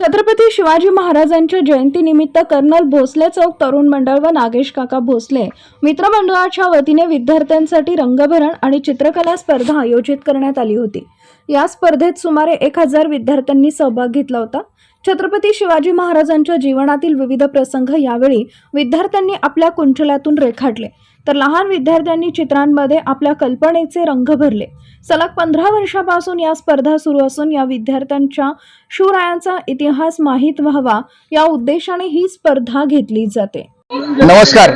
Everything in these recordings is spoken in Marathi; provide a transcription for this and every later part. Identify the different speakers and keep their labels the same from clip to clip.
Speaker 1: छत्रपती शिवाजी महाराजांच्या जयंतीनिमित्त कर्नल भोसले चौक तरुण मंडळ व नागेश काका भोसले मित्रमंडळाच्या वतीने विद्यार्थ्यांसाठी रंगभरण आणि चित्रकला स्पर्धा आयोजित करण्यात आली होती. या स्पर्धेत सुमारे एक हजार विद्यार्थ्यांनी सहभाग घेतला होता. छत्रपती शिवाजी महाराजांच्या जीवनातील विविध प्रसंग यावेळी विद्यार्थ्यांनी आपल्या कुंचल्यातून रेखाटले. तर लहान विद्यार्थ्यांनी चित्रांमध्ये आपल्या कल्पनेचे रंग भरले. सलग पंधरा वर्षापासून या स्पर्धा सुरू असून या विद्यार्थ्यांच्या शिवरायांचा इतिहास माहीत व्हावा या उद्देशाने ही स्पर्धा घेतली जाते.
Speaker 2: नमस्कार.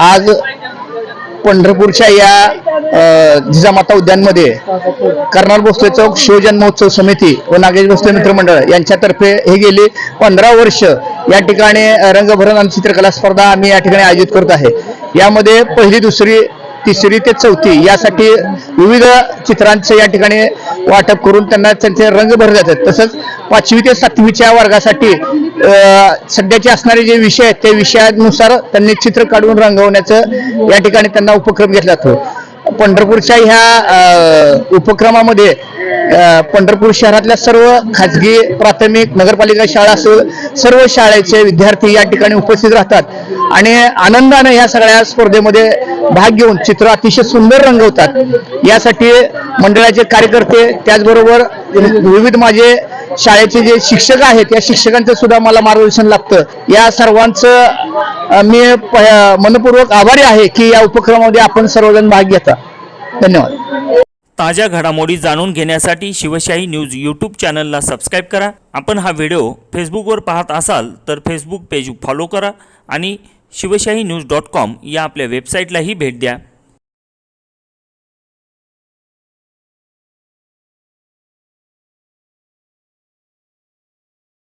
Speaker 2: आज पंढरपूरच्या या जिजामाता उद्यानमध्ये कर्नाल भोसले चौक शिवजन्मोत्सव समिती व नागेश भोसले मित्रमंडळ यांच्यातर्फे हे गेली पंधरा वर्ष. या ठिकाणी रंगभरण आणि चित्रकला स्पर्धा आम्ही या ठिकाणी आयोजित करत आहे. यामध्ये पहिली दुसरी तिसरी ते चौथी यासाठी विविध चित्रांचं या ठिकाणी वाटप करून त्यांना त्यांचे रंग भरले जातात. तसंच पाचवी ते सातवीच्या वर्गासाठी सध्याचे असणारे जे विषय आहेत त्या विषयानुसार त्यांनी चित्र काढून रंगवण्याचं या ठिकाणी त्यांना उपक्रम घेतला जातो. पंढरपूरच्या ह्या उपक्रमामध्ये पंढरपूर शहरातल्या सर्व खाजगी प्राथमिक नगरपालिका शाळा असेल सर्व शाळेचे विद्यार्थी या ठिकाणी उपस्थित राहतात. आणि आनंदाने या सगळ्या स्पर्धेमध्ये भाग घेऊन चित्र अतिशय सुंदर रंगवतात. यासाठी मंडळाचे कार्यकर्ते त्याचबरोबर विविध माझे शाळेचे जे शिक्षक आहेत या शिक्षकांचं सुद्धा मला मार्गदर्शन लागतं. या सर्वांचं मी प- मनपूर्वक आभारी आहे की या उपक्रमामध्ये आपण सर्वजण भाग घेता धन्यवाद.
Speaker 3: ताज्या घडामोडी जाणून घेण्यासाठी शिवशाही न्यूज यूट्यूब चॅनलला सबस्क्राईब करा. आपण हा व्हिडिओ फेसबुकवर पाहत असाल तर फेसबुक पेज फॉलो करा आणि शिवशाही न्यूज डॉट कॉम या आपल्या वेबसाईटलाही भेट द्या.